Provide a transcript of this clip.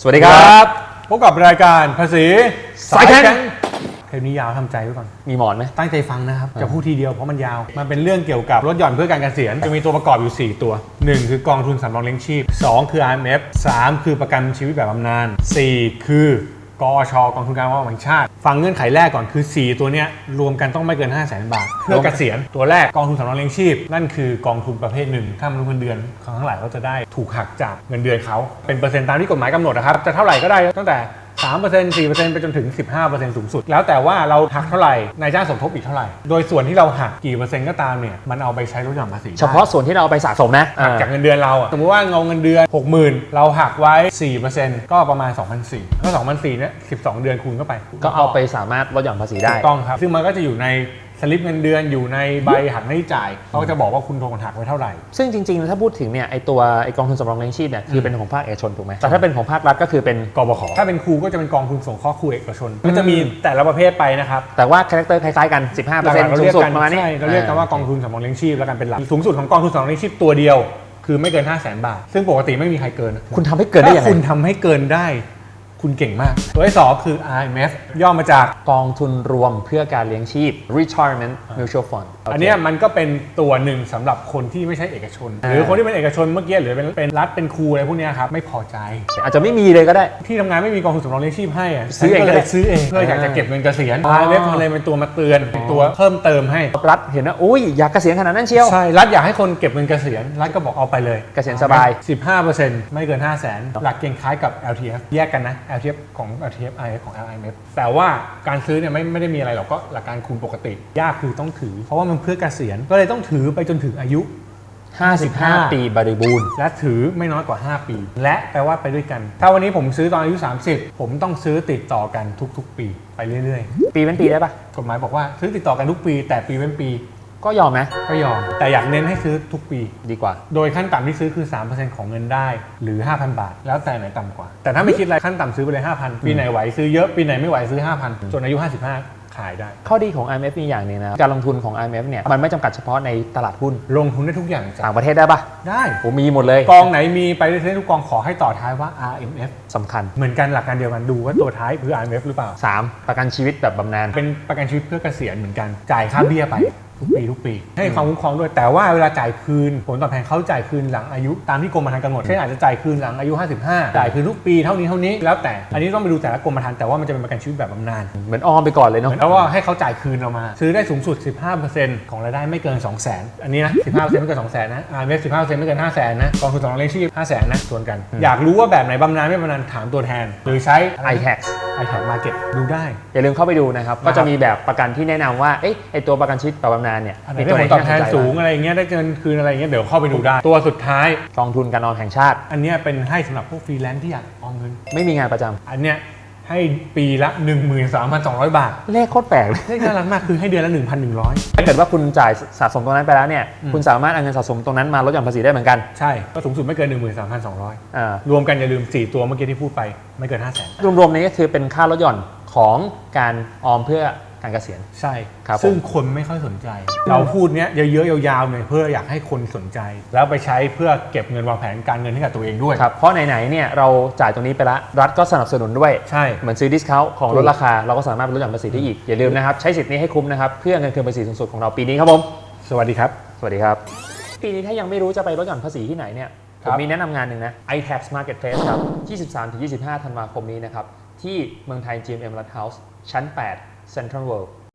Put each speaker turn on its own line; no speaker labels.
สวัสดีครับ
พบกับรายการภาษี
สายแข็ง
เทปนี้ยาวทำใจไว้ก่อน
มีหมอนไหม
ตั้งใจฟังนะครับ จะพูดทีเดียวเพราะมันยาว มันเป็นเรื่องเกี่ยวกับลดหย่อนเพื่อการเกษียณ จะมีตัวประกอบอยู่ 4 ตัว 1 คือกองทุนสำรองเลี้ยงชีพ 2 คือ IMF 3 คือประกันชีวิตแบบบำนาญ4 คือ กอชกองทุนการเงินแห่งชาติ ฟังเงื่อนไขแรกก่อนคือ 4 ตัวเนี้ยรวมกันต้องไม่เกิน 5 0 0 0 0 0บาทเพื่อเกษียณตัวแรกกองทุนสำรองเลี้ยงชีพ นั่นคือกองทุนประเภทหนึ่ง ถ้ามนุษย์เงินเดือนเขาทั้งหลายก็จะได้ถูกหักจากเงินเดือนเขาเป็นเปอร์เซ็นต์ตามที่กฎหมายกำหนดนะครับจะเท่าไหร่ก็ได้ตั้งแต่ 3% 4%ไปจนถึง 15%สูงสุด แล้วแต่ว่าเราหักเท่าไหร่นายจ้างสมทบอีกเท่าไหร่ โดยส่วนที่เราหักกี่เปอร์เซ็นต์ก็ตามเนี่ยมันเอาไปใช้ลดหย่อนภาษีได้
เฉพาะส่วนที่เราเอาไปสะสมนะ
หักจากเงินเดือนเราอะสมมติว่าเงาเงินเดือน 60,000 เราหักไว้ 4%ก็ประมาณ 2,400ก็2,400เนี่ย12 เดือนคูณเข้าไป
ก็เอาไปสามารถลดหย่อนภาษีได้
ถูกต้องครับ ซึ่งมันก็จะอยู่ใน สลิปเงินเดือนอยู่ในใบหักหน้าที่จ่ายเขาก็จะบอกว่าคุณโดนหักไว้เท่าไหร่
ซึ่งจริงๆ ถ้าพูดถึงเนี่ยไอตัวไอกองทุนสำรองเลี้ยงชีพเนี่ยคือเป็นของภาคเอกชนถูกไหมแต่ถ้าเป็นของภาครัฐก็คือเป็น
กบขถ้าเป็นครูก็จะเป็นกองทุนสงเคราะห์ครูเอกชน ก็จะมีแต่ละประเภทไปนะครับ
แต่ว่าคาแรคเตอร์คล้ายๆกัน 15%
หลักๆเรา
สู
เรี
ง
ยก
สุด
กัน
ประมาณนี้
ใช่เราเรียกกันว่ากองทุนสำรองเลี้ยงชีพแล้วกันเป็นหลักสูงสุดของกองทุนสำรองเลี้ยงชีพตัวเดียวคือไม่เกิน 5 0 0 0 0 0 บาท ซึ่งปกติไม่มีใครเกิน
คุณทำให้เกินได้ยัง
ถ้า
ไง
คุณทำให้เกินได้ คุณเก่งมาก ตัวที่สองคือ IMF ย่อมาจาก
กองทุนรวมเพื่อการเลี้ยงชีพ retirement mutual fund
อันเนี้ยมันก็เป็นตัวหนึ่งสำหรับคนที่ไม่ใช่เอกชน หรือคนที่เป็นเอกชนเมื่อกี้หรือเป็นเป็นรัฐเป็นครูอะไรพวกเนี้ยครับไม่พอใจ
อาจจะไม่มีเลยก็ได้
ที่ทำงานไม่มีกองทุนสำรองเลี้ยงชีพให้อะ
ซื้อเอง
ฉันก็
ก็
เล
ได้
ยซื้อเองเพื่ออยากจะ
อ่า
เก็บเงินเกษียณ
อ๋อ
IMF มันเลยเป็นตัวมาเตือนเป็นตัวเพิ่มเติมให้
รัฐเห็นว่าอุ้ยอยากเกษียณขนาดนั้นเชียว
ใช่รัฐอยากให้คนเก็บเงินเกษียณรัฐก็บอกเอาไปเลย
เกษียณสบาย
15%ไม่เกิน 5 0 0 0 0 0 หลักเกณฑ์คล้ายกับ LTF แยกกันนะ LTF ของ LTF IF ของ LIMF แต่ว่าการซื้อเนี่ยไม่ไม่ได้มีอะไรหรอกก็หลักการคูณปกติ ยากคือต้องถือ เพราะว่ามันเพื่อเกษียณก็เลยต้องถือไปจนถึงอายุ
55 ปีบริบูรณ์
และถือไม่น้อยกว่า 5 ปี และแปลว่าไปด้วยกัน ถ้าวันนี้ผมซื้อตอนอายุ 30 ผมต้องซื้อติดต่อกันทุก ๆ ปีไปเรื่อย
ปีเป็นปีได้ปะ
ๆ กฎหมายบอกว่าซื้อติดต่อกันทุกปี แต่ปีเว้นปี
ก็ยอมไหม
ก็ยอม แต่อยากเน้นให้ซื้อทุกปี
ดีกว่า
โดยขั้นต่ำที่ซื้อคือ 3%ของเงินได้หรือ 5,000 บาท แล้วแต่ไหนต่ำกว่า แต่ถ้าไม่คิดอะไรขั้นต่ำซื้อไปเลย 5,000 ปีไหนไหวซื้อเยอะ ปีไหนไม่ไหวซื้อ 5,000 จนอายุ 55 ขายได้
ข้อดีของ IMF มีอย่างหนึงนะครับการลงทุนของ IMF เนี่ยมันไม่จำกัดเฉพาะในตลาดหุ้น
ลงทุนได้ทุกอย่างจ้ะ
ต่างประเทศได้ปะ
ได้
ผมมีหมดเลย
กองไหนมีไปได้ทุกกองขอให้ต่อท้ายว่า RMF
สำคัญ
เหมือนกันหลักการเดียวกันดูว่าตัวท้ายคือ RMF หรือเปล่า
3. ประกันชีวิตแบบบำนาญ
เป็นประกันชีวิตเพื่อเกษียณเหมือนกันจ่ายค่าเบี้ยไป ทุกปีทุกปี ให้ความคุ้มครองด้วยแต่ว่าเวลาจ่ายคืน ผลตอบแทนเขาจ่ายคืนหลังอายุตามที่กรมธรรม์กำหนดเช่นอาจจะจ่ายคืนหลังอายุ 55 จ่ายคืนทุกปีเท่านี้เท่านี้แล้วแต่อันนี้ต้องไปดูแต่ละกรมธรรม์แต่ว่ามันจะเป็นประกันชีวิตแบบบำนาญ
เหมือนออมไปก่อนเลยเนาะ
แล้วว่าให้เขาจ่ายคืนเรามา ซื้อได้สูงสุด 15%ของรายได้ไม่เกิน 2 0 0 0 0 0อันนี้นะ15%ไม่เกิน 2 0 0 0 0 0นะ RMF 15%ไม่เกิน5 0 0 0 0 0นะกองทุนสำรองเลี้ยงชีพ5 0 0 0 0 0นะส่วนกัน อยากรู้ว่าแบบไหนบำนาญไม่บำนาญถามตัวแทน หรือใช้
iTax
iTax Market ดูได้
อย่าลืมเข้าไปดูนะครับ ก็จะมีแบบประกันที่แนะนำว่าเอ๊ะไอตัวประกันชีวิตแบบบำนาญเนี่ย
อันไหน
มี
ได้
ตัวไห
ผ
น
ลตอบ
ที่
แท
น่านสนใจ
สูง
บ้าง
อะไรอย่างเงี้ยได้เงินคืนอะไรอย่างเงี้ยเดี๋ยวเข้าไปดูได้ ตัวสุดท้าย
กองทุนการออมแห่งชาติ
อันเนี้ยเป็นให้สำหรับพวกฟรีแลนซ์ที่อยากออมเงิน
ไม่มีงานประจำ
อันเนี้ย ให้ปีละ 13,200 บาท
เลขโคตรแปลกเลย
เลขน่ารักมากคือให้เดือนละ 1,100
ถ้าเกิดว่าคุณจ่ายสะสมตรงนั้นไปแล้วเนี่ย
อืม
คุณสามารถเอาเงินสะสมตรงนั้นมาลดหย่อนภาษีได้เหมือนกัน
ใช่ ก็สูงสุดไม่เกิน 13,200
อ่าร
วมกันอย่าลืม 4 ตัวเมื่อกี้ที่พูดไปไม่เกิน 5 0 0 0 0น
รวมๆนี้ก็คือเป็นค่าลดหย่อนของการออมเพื่อ การเกษียณ
ใช่
ครับผม
ซึ่งคนไม่ค่อยสนใจ เราพูดเนี้ยเยอะๆยาวๆหน่อยเพื่ออยากให้คนสนใจ แล้วไปใช้เพื่อเก็บเงินวางแผนการเงินให้กับตัวเองด้วย
ครับเพราะไหนๆเนี่ยเราจ่ายตรงนี้ไปละรัฐก็สนับสนุนด้วย
ใช่
เหมือนซื้อดิสคาวของล
ถู
ด
ก
ราคา เราก็สามารถไปลดหย่อนภาษีได้อีก อย่าลืมนะครับ ใช้สิทธิ์นี้ให้คุ้มนะครับ เพื่อเงินคืนภาษีสูงสุดของเราปีนี้ครับผม
สวัสดีครับ
สวัสดีครับ ปีนี้ถ้ายังไม่รู้จะไปลดหย่อนภาษีที่ไหนเนี่ยผ
ครั
ม
บ
มีแนะนำงานหนึ่งนะ iTax Marketplace ครับ 23-25 ธันวาคมนี้นะครับ ที่เมืองไทย GMM Rat House ชั้น 8 Central World